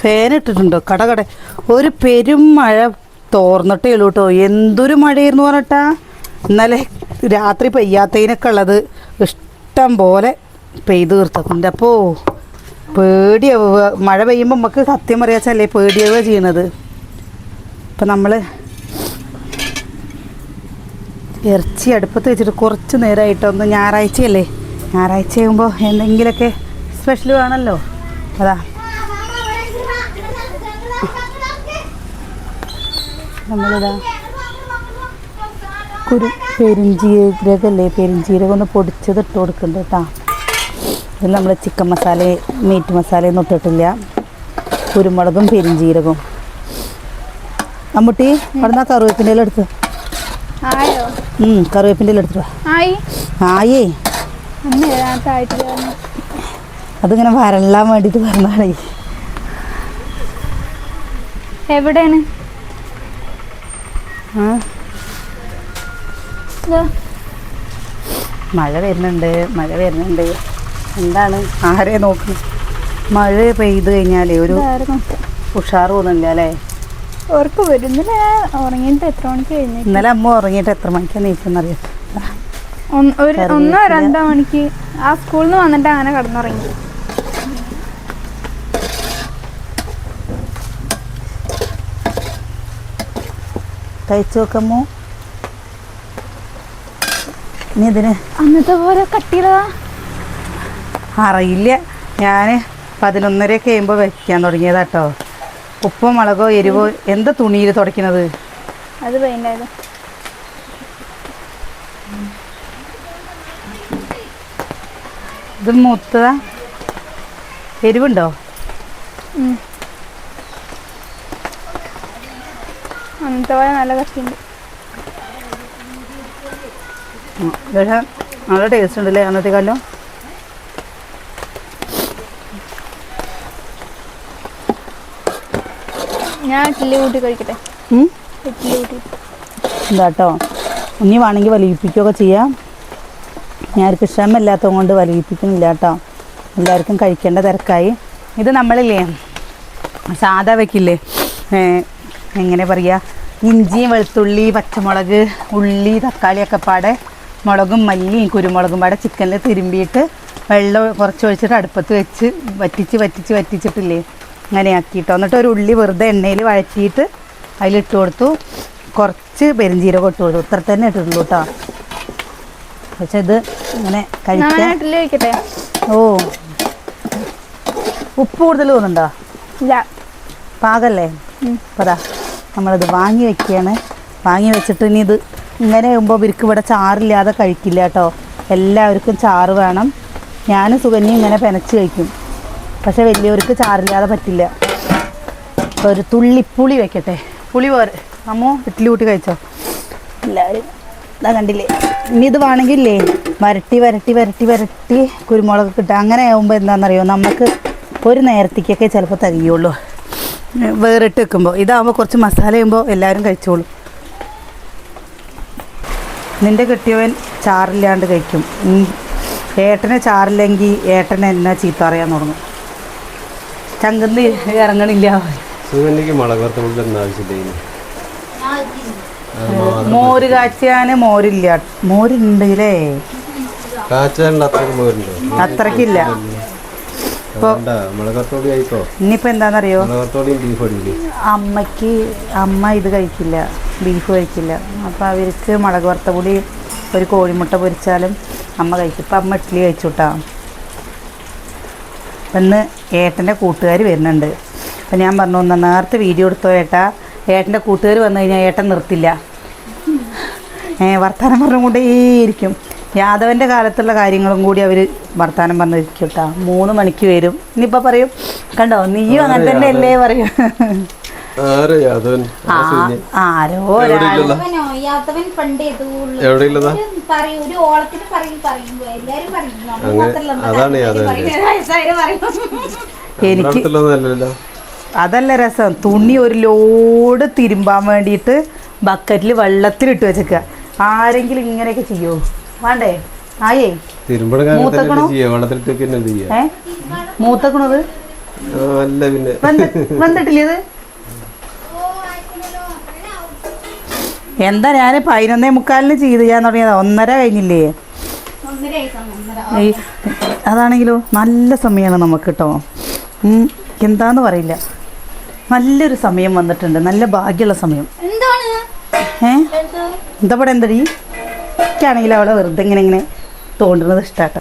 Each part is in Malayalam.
ഫാൻ ഇട്ടിട്ടുണ്ടോ കട കട. ഒരു പെരും മഴ തോർന്നിട്ടേ ഉള്ളൂ കേട്ടോ. എന്തൊരു മഴയായിരുന്നു പറഞ്ഞിട്ടാ? ഇന്നലെ രാത്രി പെയ്യാത്തതിനൊക്കെ ഉള്ളത് ഇഷ്ടം പോലെ പെയ്ത് തീർത്തക്കുണ്ട് അപ്പോ പേടിയാവുക മഴ പെയ്യുമ്പോൾ നമുക്ക് സത്യം പറയാച്ചല്ലേ പേടിയാവുക ചെയ്യണത്. അപ്പം നമ്മൾ ഇറച്ചി അടുപ്പത്ത് വെച്ചിട്ട് കുറച്ച് നേരമായിട്ടൊന്ന് ഞായറാഴ്ചയല്ലേ? ഞായറാഴ്ച ആകുമ്പോൾ എന്തെങ്കിലുമൊക്കെ സ്പെഷ്യൽ വേണമല്ലോ അതാ. നമ്മളിതാ കുരു പെരിഞ്ചീരകല്ലേ പെരിഞ്ചീരകം ഒന്ന് പൊടിച്ചത് ഇട്ട് കൊടുക്കുന്നുണ്ട് കേട്ടോ. ഇത് നമ്മൾ ചിക്കൻ മസാല മീറ്റ് മസാലയൊന്നും ഇട്ടിട്ടില്ല. കുരുമുളകും പെരിഞ്ചീരകവും മമ്മൂട്ടി അവിടെ കറിവേപ്പിന്റെ എടുത്ത്. കറുവേപ്പിന്റെ എടുത്തിട്ട് ആയി? അതിങ്ങനെ വരളാൻ വേണ്ടിയിട്ട് പറഞ്ഞാണേ എവിടെയാണ്. മഴ വരുന്നുണ്ട് മഴ വരുന്നുണ്ട്. എന്താണ്? ആരെ നോക്ക്. മഴ പെയ്ത് കഴിഞ്ഞാലേ ഒരു ഉഷാർ തോന്നുന്നില്ല അല്ലേ? ഓർക്ക് വരുന്നില്ല ഉറങ്ങിയിട്ട് എത്ര മണിക്ക് കഴിഞ്ഞു ഇന്നലെ അമ്മ ഉറങ്ങിയിട്ട് എത്ര മണിക്കാണ് നീച്ചെന്നറിയാം ഒരു ഒന്നോ രണ്ടോ മണിക്ക് ആ സ്കൂളിൽ നിന്ന് വന്നിട്ട് അങ്ങനെ കിടന്നുറങ്ങി. കഴിച്ചു നോക്കമ്മോ ഇനി ഇതിന് അന്നത്തെ പോലെ കട്ടിയതാ അറിയില്ല. ഞാൻ പതിനൊന്നരയൊക്കെ കഴിയുമ്പോൾ വെക്കാൻ തുടങ്ങിയതാട്ടോ ഉപ്പോ മുളകോ എരിവോ എന്താ തുണിയിൽ തുടക്കണത് അത് പെയിന്റായത് ഇത് മൂത്തതാ. എരിവുണ്ടോ? അന്നത്തെ പോലെ നല്ല കട്ടിയുണ്ട് ഉം. പക്ഷേ നല്ല ടേസ്റ്റ് ഉണ്ടല്ലേ അന്നത്തെ കാലം? ഞാൻ ഇഡ്ഡലി കൂട്ടി കഴിക്കട്ടെ? ഇഡ്ഡലി കൂട്ടി. എന്താട്ടോ? ഇനി വേണമെങ്കിൽ വലിയിപ്പിക്കുകയൊക്കെ ചെയ്യാം. ഞാർക്ക് ക്ഷമയില്ലാത്തത് കൊണ്ട് വലിയിപ്പിക്കുന്നില്ല കേട്ടോ. എല്ലാവർക്കും കഴിക്കേണ്ട തിരക്കായി. ഇത് നമ്മളില്ലേ സാധാ വെക്കില്ലേ? എങ്ങനെ പറയുക ഇഞ്ചി വെളുത്തുള്ളി പച്ചമുളക് ഉള്ളി തക്കാളിയൊക്കെ പാടെ മുളകും മല്ലിയും കുരുമുളകും പാടെ ചിക്കനിൽ തിരുമ്പിയിട്ട് വെള്ളം കുറച്ച് ഒഴിച്ചിട്ട് അടുപ്പത്ത് വെച്ച് വറ്റിച്ച് വറ്റിച്ച് വറ്റിച്ചിട്ടില്ലേ? അങ്ങനെ ആക്കിയിട്ടോ. എന്നിട്ട് ഒരു ഉള്ളി വെറുതെ എണ്ണയിൽ വഴറ്റിയിട്ട് അതിലിട്ട് കൊടുത്തു. കുറച്ച് പെരിഞ്ചീരകം ഇട്ട് കൊടുത്തു. ഇത്ര തന്നെ ഇട്ടിട്ടുള്ളൂ കേട്ടോ പക്ഷെ ഇത് ഇങ്ങനെ ഞാൻ കഴിക്കാൻ ഓ. ഉപ്പ് കൂടുതൽ തോന്നുന്നുണ്ടോ? ഇല്ല. പാകല്ലേ. അതാ നമ്മളിത് വാങ്ങി വെക്കുകയാണ്. വാങ്ങി വെച്ചിട്ട് ഇനി ഇത് ഇങ്ങനെ ആകുമ്പോൾ ഇവർക്ക് ഇവിടെ ചാറില്ലാതെ കഴിക്കില്ല കേട്ടോ. എല്ലാവർക്കും ചാറ് വേണം. ഞാൻ സുഗന്യം ഇങ്ങനെ പെനച്ച് കഴിക്കും. പക്ഷേ വലിയവർക്ക് ചാറില്ലാതെ പറ്റില്ല. അപ്പോൾ ഒരു തുള്ളി പുളി വെക്കട്ടെ. പുളി പോരെ അമ്മോ ഇഡ്ഡലി കൂട്ടി കഴിച്ചോ? എല്ലാവരും ഇതാ കണ്ടില്ലേ? ഇനി ഇത് വേണമെങ്കിലേ വരട്ടി വരട്ടി വരട്ടി വരട്ടി കുരുമുളക് കിട്ടുക അങ്ങനെ ആകുമ്പോൾ എന്താണെന്നറിയോ? നമുക്ക് ഒരു നേരത്തേക്കൊക്കെ ചിലപ്പോൾ തികയുള്ളൂ. വേറിട്ട് വെക്കുമ്പോൾ ഇതാകുമ്പോൾ കുറച്ച് മസാല ചെയ്യുമ്പോൾ എല്ലാവരും കഴിച്ചോളും. നിന്റെ കെട്ടിയവൻ ചാറില്ലാണ്ട് കഴിക്കും. ഏട്ടനെ ഏട്ടന് ചാറില്ലെങ്കിൽ ഏട്ടൻ എന്നാ ചീത്ത അറിയാൻ തുടങ്ങും. ചങ്കന്ന് ഇറങ്ങണില്ല. മോര് കാച്ചാന് മോരില്ല. മോരുണ്ട്? അല്ലേ കഴിക്കോ ഇനിയിപ്പോൾ എന്താണെന്നറിയോ അമ്മയ്ക്ക് അമ്മ ഇത് കഴിക്കില്ല ബീഫ് കഴിക്കില്ല. അപ്പോൾ അവർക്ക് മുളക് വറുത്ത പൊടി ഒരു കോഴിമുട്ട പൊരിച്ചാലും അമ്മ കഴിക്കും. ഇപ്പം അമ്മ ഇഡ്ഡലി കഴിച്ചു കേട്ടോ ഇന്ന് ഏട്ടന്റെ കൂട്ടുകാർ വരുന്നുണ്ട്. അപ്പം ഞാൻ പറഞ്ഞു ഒന്ന് നേരത്തെ വീഡിയോ എടുത്തോ ഏട്ടാ. ഏട്ടന്റെ കൂട്ടുകാർ വന്നു കഴിഞ്ഞാൽ ഏട്ടൻ നിർത്തില്ല. ഏ വർത്തമാനം പറഞ്ഞുകൊണ്ടേയിരിക്കും. യാദവന്റെ കാലത്തുള്ള കാര്യങ്ങളും കൂടി അവർ വർത്തമാനം പറഞ്ഞിരിക്കും കേട്ടോ മൂന്ന് മണിക്ക് വരും. ഇനിയിപ്പോൾ പറയും കണ്ടോ നീയും അങ്ങനെ തന്നെ അല്ലേ പറയും. ആരെ എനിക്ക് അതല്ല രസം. തുണി ഒരു ലോഡ് തിരുമ്പാൻ വേണ്ടിയിട്ട് ബക്കറ്റിൽ വെള്ളത്തിലിട്ട് വെച്ചേക്കുക ആരെങ്കിലും ഇങ്ങനെയൊക്കെ ചെയ്യുമോ വേണ്ടേ? ആയേ. മൂത്തക്കണത്? വന്നിട്ടില്ലേ എന്താ ഞാൻ പതിനൊന്നേ മുക്കാലിന് ചെയ്ത് ഞാൻ തുടങ്ങിയതാ ഒന്നര കഴിഞ്ഞില്ലേ? അതാണെങ്കിലോ നല്ല സമയമാണ് നമുക്ക് കേട്ടോ ഉം, എന്താന്ന് പറയില്ല. നല്ലൊരു സമയം വന്നിട്ടുണ്ട്. നല്ല ഭാഗ്യമുള്ള സമയം. ഏ? എന്താ പടം എന്തടി? എനിക്കാണെങ്കിൽ അവളെ വെറുതെ ഇങ്ങനെ ഇങ്ങനെ തോണ്ടുന്നത് ഇഷ്ടാട്ടോ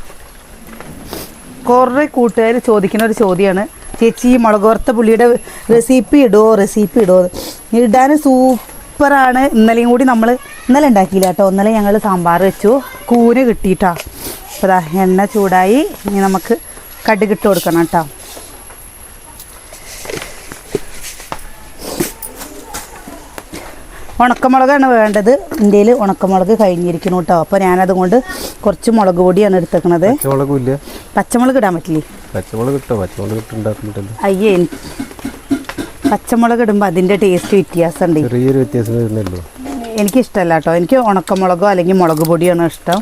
കുറേ കൂട്ടുകാർ ചോദിക്കുന്ന ഒരു ചോദ്യമാണ് ചേച്ചി ഈ മുളക് വറുത്ത പുള്ളിയുടെ റെസിപ്പി ഇടുമോ റെസിപ്പി ഇടുമോ ഇടാൻ സൂപ്പറാണ്. ഇന്നലെയും കൂടി നമ്മൾ ഇന്നലെ ഉണ്ടാക്കിയില്ല കേട്ടോ. ഇന്നലെ ഞങ്ങൾ സാമ്പാർ വെച്ചു. കൂന് കിട്ടിയിട്ടാ. അപ്പോൾ എണ്ണ ചൂടായി. ഇനി നമുക്ക് കടുകിട്ട് കൊടുക്കണം കേട്ടോ. ഉണക്കമുളകാണ് വേണ്ടത്. ഇന്ത്യയിൽ ഉണക്കമുളക് കഴിഞ്ഞിരിക്കുന്നു കേട്ടോ. അപ്പോൾ ഞാനത് കൊണ്ട് കുറച്ച് മുളക് പൊടിയാണ് എടുത്തേക്കണത്. പച്ചമുളകും ഇടാൻ പറ്റില്ലേ? പച്ചമുളക് ഇട്ടോ? പച്ചമുളക് അയ്യേ പച്ചമുളക് ഇടുമ്പോൾ അതിന്റെ ടേസ്റ്റ് വ്യത്യാസമുണ്ട്. ചെറിയൊരു വ്യത്യാസം വരുന്നല്ലോ എനിക്കിഷ്ടമല്ല കേട്ടോ. എനിക്ക് ഉണക്കമുളകോ അല്ലെങ്കിൽ മുളക് പൊടിയാണ് ഇഷ്ടം.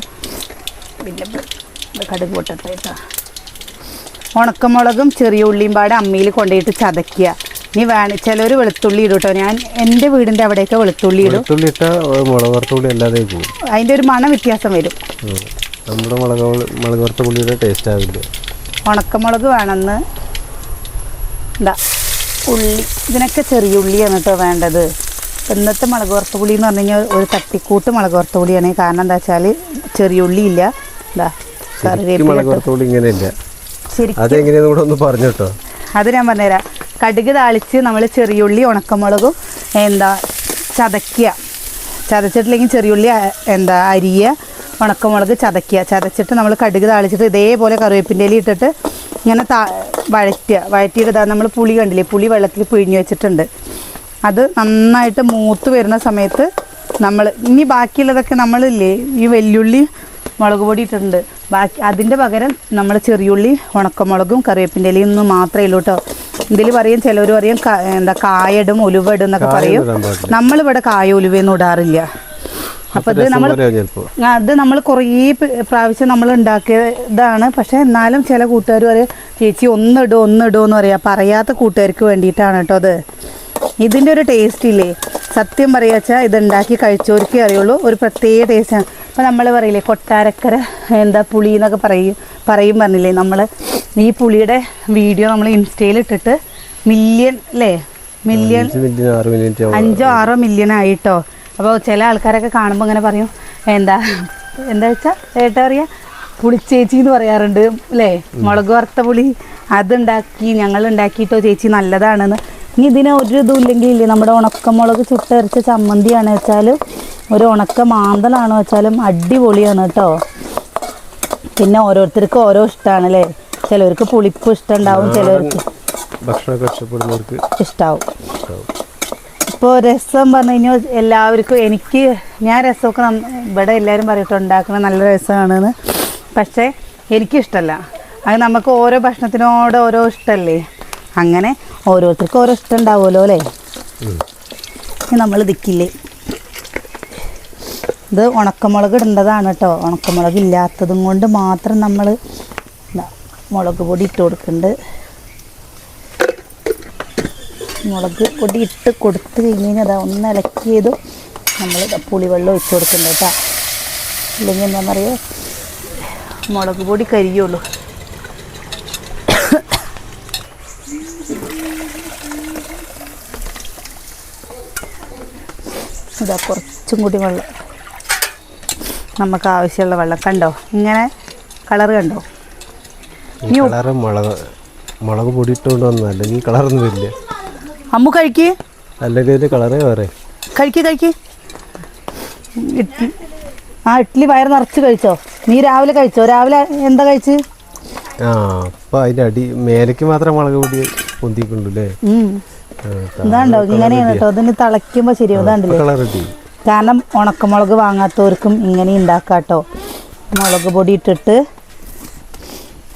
പിന്നെ കടുക് പൊട്ടട്ടെ കേട്ടോ. ഉണക്കമുളകും ചെറിയ ഉള്ളിയും പാടെ അമ്മിയിൽ കൊണ്ടുപോയിട്ട് ചതയ്ക്കുക. ഇനി വേണ ചിലർ വെളുത്തുള്ളി ഇടും കേട്ടോ ഞാൻ എന്റെ വീടിന്റെ അവിടെയൊക്കെ വെളുത്തുള്ളി ഇടും. വെളുത്തുള്ളി ഇട്ടാൽ മുളക് വറുത്തുള്ളി അല്ലാതെ പോകും അതിന്റെ ഒരു മണം വ്യത്യാസം വരും. നമ്മുടെ മുളക് ടേസ്റ്റ് ആവില്ല. ഉണക്കമുളക് വേണമെന്ന് എന്താ ഉള്ളി. ഇതിനൊക്കെ ചെറിയ ഉള്ളിയാണ് കേട്ടോ വേണ്ടത്. ഇന്നത്തെ മുളക് വറുത്ത പുളി എന്ന് പറഞ്ഞു കഴിഞ്ഞാൽ ഒരു തട്ടിക്കൂട്ട് മുളക് വറുത്ത പുളിയാണ്. കാരണം എന്താ വെച്ചാൽ ചെറിയ ഉള്ളി ഇല്ല. എന്താ ശരി കറിവേപ്പില മുളക് വറുത്ത പുള്ളി ഇങ്ങനെയല്ല. ശരിക്കും. കൂടെ ഒന്ന് പറഞ്ഞു കേട്ടോ. അത് ഞാൻ പറഞ്ഞുതരാം. കടുക് താളിച്ച് നമ്മൾ ചെറിയുള്ളി ഉണക്കമുളകും എന്താ ചതയ്ക്കുക. ചതച്ചിട്ടില്ലെങ്കിൽ ചെറിയുള്ളി എന്താ അരിയ ഉണക്കമുളക് ചതയ്ക്കുക. ചതച്ചിട്ട് നമ്മൾ കടുക് താളിച്ചിട്ട് ഇതേപോലെ കറിവേപ്പിന്റെ ഇല ഇട്ടിട്ട് ഇങ്ങനെ താ വഴറ്റുക. വഴറ്റിയിട്ട് നമ്മൾ പുളി കണ്ടില്ലേ? പുളി വെള്ളത്തിൽ പിഴിഞ്ഞ് വെച്ചിട്ടുണ്ട്. അത് നന്നായിട്ട് മൂത്ത് വരുന്ന സമയത്ത് നമ്മൾ ഇനി ബാക്കിയുള്ളതൊക്കെ നമ്മളില്ലേ? ഈ വെല്ലുള്ളി മുളക് പൊടി ഇട്ടിട്ടുണ്ട്. ബാക്കി അതിന്റെ പകരം നമ്മൾ ചെറിയുള്ളി ഉണക്കമുളകും കറിവേപ്പിന്റെ ഇലയും ഒന്നും മാത്രമേ ഉള്ളൂ കേട്ടോ. ഇതിൽ പറയും ചിലവർ പറയും എന്താ കായടും ഉലുവടും എന്നൊക്കെ പറയും. നമ്മളിവിടെ കായ ഉലുവയൊന്നും ഇടാറില്ല. അപ്പൊ ഇത് നമ്മൾ അത് നമ്മൾ കുറേ പ്രാവശ്യം നമ്മൾ ഉണ്ടാക്കിയതാണ്. പക്ഷെ എന്നാലും ചില കൂട്ടുകാർ പറയും ചേച്ചി ഒന്നിടും ഒന്നിടും എന്ന് പറയാം. പറയാത്ത കൂട്ടുകാർക്ക് വേണ്ടിയിട്ടാണ് കേട്ടോ അത്. ഇതിന്റെ ഒരു ടേസ്റ്റ് ഇല്ലേ? സത്യം പറയുക ഇത് ഉണ്ടാക്കി കഴിച്ചവർക്കേ അറിയുള്ളൂ. ഒരു പ്രത്യേക ടേസ്റ്റാണ് അപ്പോൾ നമ്മൾ പറയില്ലേ കൊട്ടാരക്കര എന്താ പുളി എന്നൊക്കെ പറയും പറയും പറഞ്ഞില്ലേ നമ്മൾ ഈ പുളിയുടെ വീഡിയോ നമ്മൾ ഇൻസ്റ്റയിൽ ഇട്ടിട്ട് മില്യൺ അല്ലേ മില്യൺ അഞ്ച് ആറ് മില്യൺ ആയിട്ടോ? അപ്പോൾ ചില ആൾക്കാരൊക്കെ കാണുമ്പോൾ ഇങ്ങനെ പറയും എന്താ എന്താ വെച്ചാൽ ഏട്ടാ അറിയാ പുളിച്ചേച്ചി എന്ന് പറയാറുണ്ട് അല്ലേ മുളക് വറുത്ത പുളി അതുണ്ടാക്കി ഞങ്ങൾ ഉണ്ടാക്കിയിട്ടോ ചേച്ചി നല്ലതാണെന്ന്. ഇനി ഇതിന് ഒരു ഇതും ഇല്ലെങ്കിൽ ഇല്ലേ നമ്മുടെ ഉണക്കമുളക് ചുട്ടരച്ച ചമ്മന്തിയാണ് വെച്ചാലും ഒരു ഉണക്ക മാന്തലാണ് വെച്ചാലും അടിപൊളിയാണ് കേട്ടോ. പിന്നെ ഓരോരുത്തർക്ക് ഓരോ ഇഷ്ടമാണ് അല്ലേ ചിലവർക്ക് പുളിപ്പ് ഇഷ്ടമുണ്ടാവും ചിലവർക്ക് ഭക്ഷണമൊക്കെ ഇഷ്ടാവും. ഇപ്പോൾ രസം പറഞ്ഞു കഴിഞ്ഞാൽ എല്ലാവർക്കും എനിക്ക് ഞാൻ രസമൊക്കെ ഇവിടെ എല്ലാവരും പറയട്ടോ ഉണ്ടാക്കുന്നത് നല്ല രസമാണെന്ന്. പക്ഷേ എനിക്കിഷ്ടമല്ല അത് നമുക്ക് ഓരോ ഭക്ഷണത്തിനോട് ഓരോ ഇഷ്ടമല്ലേ അങ്ങനെ ഓരോരുത്തർക്കും ഓരോ ഇഷ്ടം ഉണ്ടാവുമല്ലോ അല്ലേ? നമ്മൾ ദിക്കില്ലേ ഇത് ഉണക്കമുളക് ഇടേണ്ടതാണ് കേട്ടോ. ഉണക്കമുളക് ഇല്ലാത്തതും കൊണ്ട് മാത്രം നമ്മൾ മുളക് പൊടി ഇട്ട് കൊടുക്കുന്നുണ്ട് മുളക് പൊടി ഇട്ട് കൊടുത്ത് കഴിഞ്ഞ് കഴിഞ്ഞാൽ അതാ ഒന്ന് ഇളക്കിയത് നമ്മൾ പുളിവെള്ളം ഒഴിച്ച് കൊടുക്കുന്നുണ്ട് കേട്ടോ. ഇല്ലെങ്കിൽ എന്താണെന്നറിയോ മുളക് പൊടി കരിയുള്ളൂ. ഇതാ കുറച്ചും കൂടി വെള്ളം നമുക്ക് ആവശ്യമുള്ള വെള്ളം. കണ്ടോ? ഇങ്ങനെ കളർ കണ്ടോ? ഈ കളറ് മുളക് മുളക് പൊടി ഇട്ടുകൊണ്ട് വന്നു അല്ലെങ്കിൽ കളറൊന്നും വരില്ല. അമ്മു കഴിക്ക്. അല്ലെങ്കിൽ അതിന്റെ കളറേ വേറെ. കഴിക്ക് കഴിക്ക്. ഇഡ്ഡലി ആ ഇഡ്ഡലി വയറ് നിറച്ച് കഴിച്ചോ? നീ രാവിലെ കഴിച്ചോ? രാവിലെ എന്താ കഴിച്ച്? ആ അപ്പൊ അതിന്റെ അടി മേലേക്ക് മാത്രം മുളക് പൊടി ഉം. ഇതാണ്ടോ? ഇങ്ങനെയാണ് കേട്ടോ. അതിന് തിളയ്ക്കുമ്പോൾ ശരിയാവും. ഇതാണ്ടല്ലേ? കളർ ഇട്ടി കാരണം ഉണക്കമുളക് വാങ്ങാത്തവർക്കും ഇങ്ങനെ ഉണ്ടാക്കാം കേട്ടോ മുളക് പൊടി ഇട്ടിട്ട്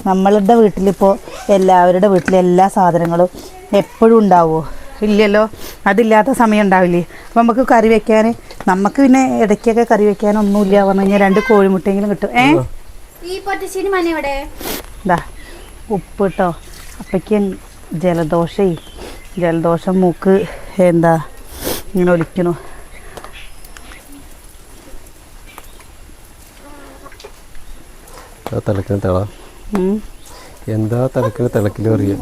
നമ്മളുടെ വീട്ടിലിപ്പോൾ എല്ലാവരുടെ വീട്ടിലെ എല്ലാ സാധനങ്ങളും എപ്പോഴും ഉണ്ടാവുമോ ഇല്ലല്ലോ അതില്ലാത്ത സമയം ഉണ്ടാവില്ലേ? അപ്പം നമുക്ക് കറി വെക്കാൻ നമുക്ക് പിന്നെ ഇടയ്ക്കൊക്കെ കറി വെക്കാനൊന്നുമില്ല പറഞ്ഞു കഴിഞ്ഞാൽ രണ്ട് കോഴിമുട്ടെങ്കിലും കിട്ടും. ഏ? ഈ പൊറ്റശ്ശേരി മന ഇവിടെ ഇതാ ഉപ്പ് കേട്ടോ അപ്പം ജലദോഷേ ജലദോഷം മൂക്ക് എന്താ ഇങ്ങനെ ഒലിക്കണു ആ തിളക്കിന് തിള. എന്താ തിളക്കിന് തിളക്കിൽ അറിയാം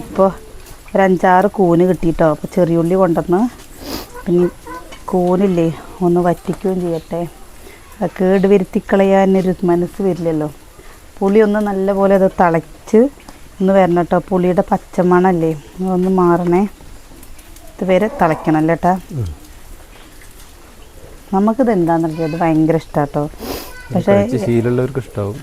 ഇപ്പോൾ ഒരു അഞ്ചാറ് കൂന് കിട്ടിയിട്ടോ അപ്പോൾ ചെറിയുള്ളി കൊണ്ടുവന്ന് പിന്നെ കൂനില്ലേ ഒന്ന് വറ്റിക്കുകയും ചെയ്യട്ടെ. അത് കേട് വരുത്തിക്കളയാനൊരു മനസ്സ് വരില്ലല്ലോ. പുളി ഒന്ന് നല്ലപോലെ അത് തിളച്ച് ഒന്ന് വരണം കേട്ടോ പുളിയുടെ പച്ചമണല്ലേ ഒന്ന് മാറണേ. ഇതുവരെ തിളയ്ക്കണം അല്ലേട്ടാ നമുക്കിത് എന്താണെന്നറിയാം അത് ഭയങ്കര ഇഷ്ടാട്ടോ. പക്ഷേ ശീലമുള്ളവർക്ക് ഇഷ്ടാവും.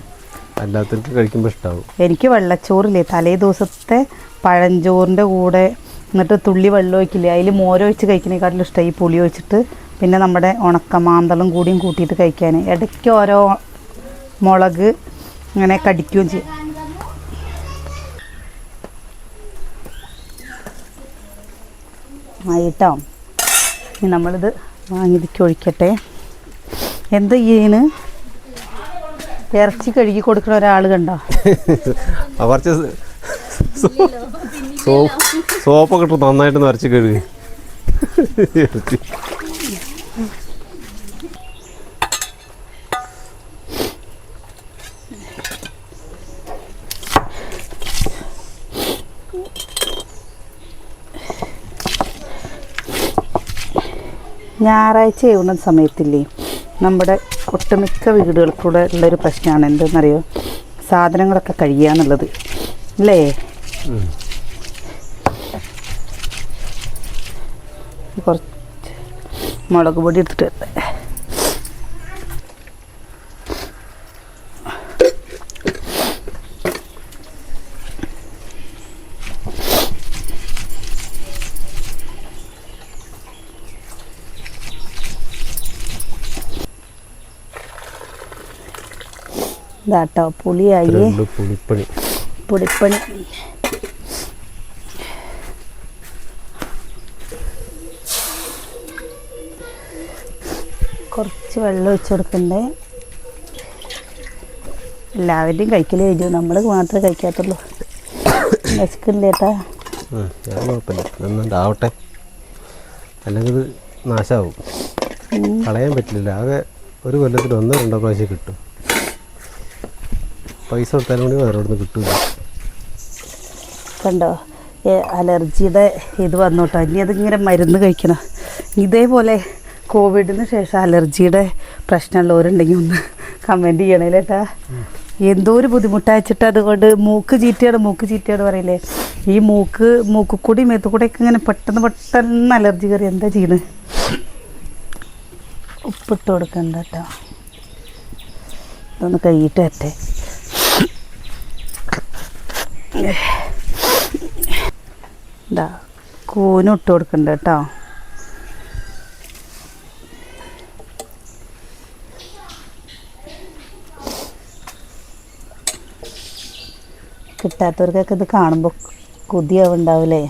അല്ലാത്തവർക്ക് കഴിക്കുമ്പോൾ ഇഷ്ടാവും. എനിക്ക് വെള്ളച്ചോറില്ലേ തലേ ദിവസത്തെ പഴഞ്ചോറിന്റെ കൂടെ എന്നിട്ട് തുള്ളി വെള്ളം ഒഴിക്കില്ലേ അതിൽ മോരൊഴിച്ച് കഴിക്കുന്നതിനെക്കാട്ടിലും ഇഷ്ടമായി ഈ പുളി ഒഴിച്ചിട്ട്. പിന്നെ നമ്മുടെ ഉണക്കമാന്തളും കൂടിയും കൂട്ടിയിട്ട് കഴിക്കാൻ ഇടയ്ക്ക് ഓരോ മുളക് ഇങ്ങനെ കടിക്കുകയും ചെയ്യും. ആയിട്ടോ? നമ്മളിത് വാങ്ങിതിക്ക് ഒഴിക്കട്ടെ. എന്താ ചെയ്യണ്? ഇറച്ചി കഴുകി കൊടുക്കുന്ന ഒരാൾ കണ്ടോ? കുറച്ച് സോപ്പ് സോപ്പൊക്കെ ഇട്ട് നന്നായിട്ട് ഇറച്ചി കഴുകി. ഞായറാഴ്ച ആവുന്ന സമയത്തില്ലേ? നമ്മുടെ ഒട്ടുമിക്ക വീടുകൾക്കൂടെ ഉള്ളൊരു പ്രശ്നമാണ്. എന്തെന്നറിയോ? സാധനങ്ങളൊക്കെ കഴിയുക എന്നുള്ളത്. അല്ലേ? കുറച്ച് മുളക് പൊടി എടുത്തിട്ട് ഇതാട്ടോ പുളിയായി. പുളിപ്പണി. പുളിപ്പണി. കുറച്ച് വെള്ളം ഒഴിച്ചു കൊടുക്കണ്ടേ? എല്ലാവരുടെയും കഴിക്കൽ കഴിഞ്ഞു. നമ്മൾ മാത്രമേ കഴിക്കാത്തുള്ളൂ. വിശക്കില്ലേട്ടാ കുഴപ്പമില്ല. അല്ലെങ്കിൽ ഇത് നാശമാവും കളയാൻ പറ്റില്ല. ആകെ ഒരു കൊല്ലത്തിൽ ഒന്നോ രണ്ടോ പ്രാവശ്യം കിട്ടും. പൈസ കൊടുത്താലും കൂടി വേറെ നിന്ന് കണ്ടോ? അലർജിയുടെ ഇത് വന്നു കേട്ടോ ഇനി അതിങ്ങനെ മരുന്ന് കഴിക്കണം. ഇതേപോലെ കോവിഡിന് ശേഷം അലർജിയുടെ പ്രശ്നമുള്ളവരുണ്ടെങ്കിൽ ഒന്ന് കമന്റ് ചെയ്യണേ കേട്ടാ എന്തോ ഒരു ബുദ്ധിമുട്ടയച്ചിട്ട് അതുകൊണ്ട് മൂക്ക് ചീറ്റയാണ് മൂക്ക് ചീറ്റയാണ് പറയില്ലേ. ഈ മൂക്ക് മൂക്ക് കൂടി മേത്തു കൂടെ ഒക്കെ ഇങ്ങനെ പെട്ടെന്ന് പെട്ടെന്ന് അലർജി കയറി എന്താ ചെയ്യുന്നത് ഉപ്പിട്ട് കൊടുക്കണ്ട കേട്ടോ ഇതൊന്ന് കൈയിട്ട് വരട്ടെ. ഇതാ കൂനും ഇട്ട് കൊടുക്കണ്ട കേട്ടോ. കിട്ടാത്തവർക്കൊക്കെ ഇത് കാണുമ്പോൾ കൊതിയാവുണ്ടാവില്ലേ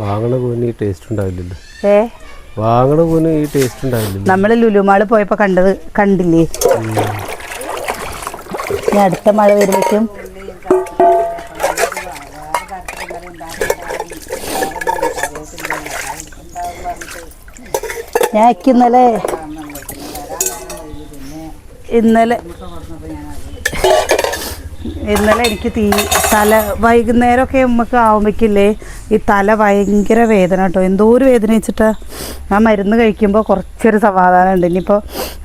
വാങ്ങണ കൂന് ഈ ടേസ്റ്റ് ഉണ്ടാവില്ലല്ലോ. ഏ? വാങ്ങണ കൂന് ഈ ടേസ്റ്റ് ഉണ്ടാവില്ലല്ലോ. നമ്മൾ ലുലുമാൾ പോയപ്പോൾ കണ്ടത് കണ്ടില്ലേ? ഇനി അടുത്ത മഴ വരുമ്പോഴേക്കും ഞാൻ ഇന്നലെ. ഇന്നലെ. ഇന്നലെ എനിക്ക് തീ തല വൈകുന്നേരമൊക്കെ നമുക്ക് ആവുമ്പോഴേക്കില്ലേ ഈ തല ഭയങ്കര വേദന കേട്ടോ. എന്തോ ഒരു വേദന വെച്ചിട്ടാ. ആ മരുന്ന് കഴിക്കുമ്പോൾ കുറച്ചൊരു സമാധാനം ഉണ്ട് ഇനിയിപ്പോൾ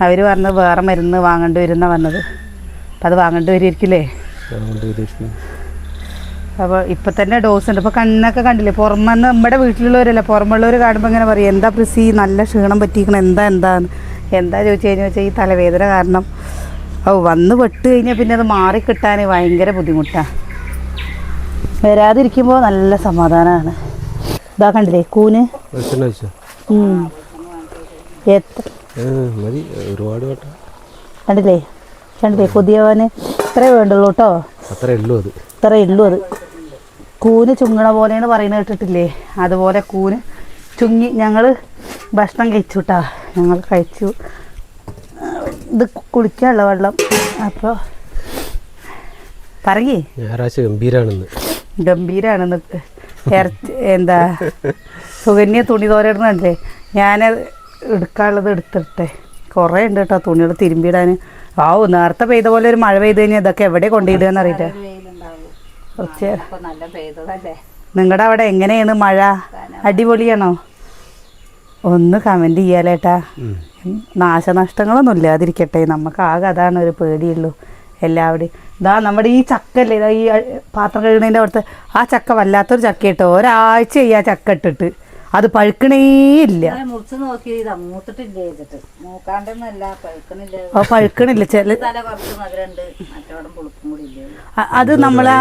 അവർ പറഞ്ഞത് വേറെ മരുന്ന് വാങ്ങേണ്ടി വരുന്ന പറഞ്ഞത്. അപ്പം അത് വാങ്ങേണ്ടി ഒരു- അപ്പോൾ ഇപ്പം തന്നെ ഡോസ് ഉണ്ട്. ഇപ്പോൾ കണ്ണൊക്കെ കണ്ടില്ലേ? പുറമെന്ന് നമ്മുടെ വീട്ടിലുള്ളവരല്ല? പുറമുള്ളവർ കാണുമ്പോൾ ഇങ്ങനെ പറയും എന്താ പ്രിസി? നല്ല ക്ഷീണം പറ്റിയിരിക്കണം. എന്താ എന്താന്ന്? എന്താ ചോദിച്ചു കഴിഞ്ഞാൽ വെച്ചാൽ ഈ തലവേദന കാരണം. ഓ വന്ന് പെട്ട് കഴിഞ്ഞാൽ പിന്നെ അത് മാറിക്കിട്ടാൻ ഭയങ്കര ബുദ്ധിമുട്ടാണ് വരാതിരിക്കുമ്പോൾ നല്ല സമാധാനമാണ് ഇതാ കണ്ടില്ലേ? കൂന്. എത്ര? കണ്ടില്ലേ? കണ്ടില്ലേ കൊതിയവന് ഇത്രേ വേണ്ടുള്ളൂ കേട്ടോ ഇത്രേ ഉള്ളൂ അത്. കൂന് ചുങ്ങണ പോലെയാണ് പറയുന്നത് കേട്ടിട്ടില്ലേ? അതുപോലെ കൂന് ചുങ്ങി ഞങ്ങൾ ഭക്ഷണം കഴിച്ചു കേട്ടാ ഞങ്ങൾ കഴിച്ചു. ഇത് കുളിക്കാനുള്ള വെള്ളം. അപ്പോൾ പറയേ. ഞായറാഴ്ച ഗംഭീരാണെന്ന്. ഗംഭീരാണെന്ന്. എന്താ? സുകന്യ തുണി തോരയിടുന്നുണ്ടല്ലേ ഞാൻ എടുക്കാനുള്ളത് എടുത്തിട്ടെ. കുറേ ഉണ്ട് കേട്ടോ തുണികൾ തിരുമ്പിയിടാൻ ആവു നേരത്തെ പെയ്ത പോലെ ഒരു മഴ പെയ്ത് കഴിഞ്ഞാൽ ഇതൊക്കെ എവിടെ കൊണ്ടിടുകയെന്ന് അറിയില്ല നിങ്ങളുടെ അവിടെ എങ്ങനെയാണ് മഴ? അടിപൊളിയാണോ? ഒന്ന് കമന്റ് ചെയ്യാലേട്ടാ. നാശനഷ്ടങ്ങളൊന്നും ഇല്ലാതിരിക്കട്ടെ. നമുക്ക് ആകെ അതാണ് ഒരു പേടിയുള്ളൂ എല്ലാവരുടെയും. ഇതാ നമ്മുടെ ഈ ചക്കല്ലേ ഈ പാത്രം കഴുകുന്നതിന്റെ അവിടുത്തെ ആ ചക്ക വല്ലാത്തൊരു ചക്ക കേട്ടോ. ഒരാഴ്ച ഈ ആ ചക്ക ഇട്ടിട്ട്. അത് പഴുക്കണേയില്ല പഴുക്കണില്ല. ചില അത് നമ്മളെ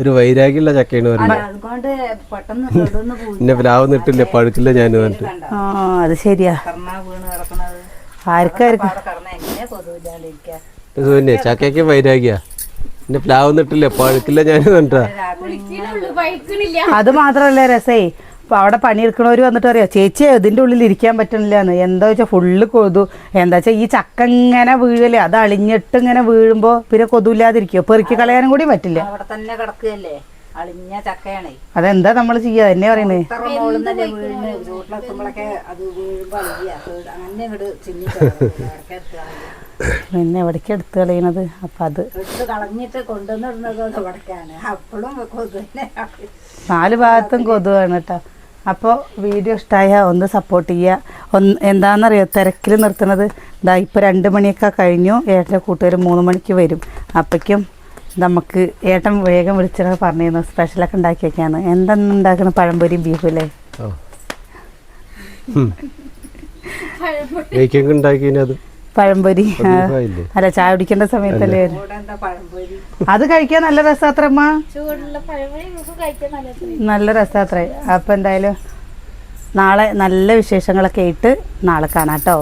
ഒരു വൈരാഗ്യമുള്ള ചക്കയാണ് പറഞ്ഞത്. പിന്നെ പ്ലാവ് നിട്ടില്ല പഴുക്കില്ല ഞാൻ പറഞ്ഞിട്ട്. ആ അത് ശരിയാ. ആർക്കാർക്കും ചക്കയ്ക്ക് വൈരാഗ്യ? പിന്നെ പ്ലാവ് നിട്ടില്ല? പഴുക്കില്ല ഞാൻ അത് മാത്രല്ല രസേ. അപ്പോൾ അവിടെ പണിയെടുക്കണവർ വന്നിട്ട് പറയാം ചേച്ചി ഇതിന്റെ ഉള്ളിൽ ഇരിക്കാൻ പറ്റണില്ല എന്ന് എന്താ വെച്ചാൽ ഫുള്ള് കൊതു. എന്താ വെച്ചാൽ ഈ ചക്ക ഇങ്ങനെ വീഴല്ലേ അത് അളിഞ്ഞിട്ട് ഇങ്ങനെ വീഴുമ്പോ പിന്നെ കൊതുവില്ലാതിരിക്കുമോ പെറുക്കി കളയാനും കൂടി പറ്റില്ല. അവിടെ തന്നെ കിടക്കുകയല്ലേ? അളിഞ്ഞ ചക്കയാണേ. അതെന്താ നമ്മൾ ചെയ്യുക എന്നെ പറയണേ വീട്ടിലെത്തുമ്പോഴൊക്കെ അത് അങ്ങനെ പിന്നെ എവിടേക്ക് എടുത്ത് കളയണത്? അപ്പം അത് കളഞ്ഞിട്ട് കൊണ്ടുവന്നിടുന്നത് അപ്പോഴും നാല് ഭാഗത്തും കൊതുവാണ് കേട്ടോ. അപ്പോൾ വീഡിയോ ഇഷ്ടമായ ഒന്ന് സപ്പോർട്ട് ചെയ്യുക ഒന്ന് എന്താണെന്നറിയോ തിരക്കിൽ നിർത്തുന്നത്? ഇതാ ഇപ്പോൾ രണ്ട് മണിയൊക്കെ കഴിഞ്ഞു. ഏട്ടന്റെ കൂട്ടുകാർ മൂന്ന് മണിക്ക് വരും. അപ്പോഴേക്കും നമുക്ക് ഏട്ടൻ വേഗം വിളിച്ചിട്ട് പറഞ്ഞിരുന്നു സ്പെഷ്യലൊക്കെ ഉണ്ടാക്കി വെക്കാന്ന്. എന്തെന്ന് ഉണ്ടാക്കുന്ന പഴംപൊരിയും ബീഫും അല്ലേ? ഉണ്ടാക്കിയത് പഴംപൊരി. അല്ല ചായ കുടിക്കേണ്ട സമയത്തല്ലേ അത് കഴിക്കാൻ നല്ല രസാത്രമ്മ നല്ല നല്ല രസാത്രേ അപ്പം എന്തായാലും നാളെ നല്ല വിശേഷങ്ങളൊക്കെ ഇട്ട് നാളെ കാണാം കേട്ടോ.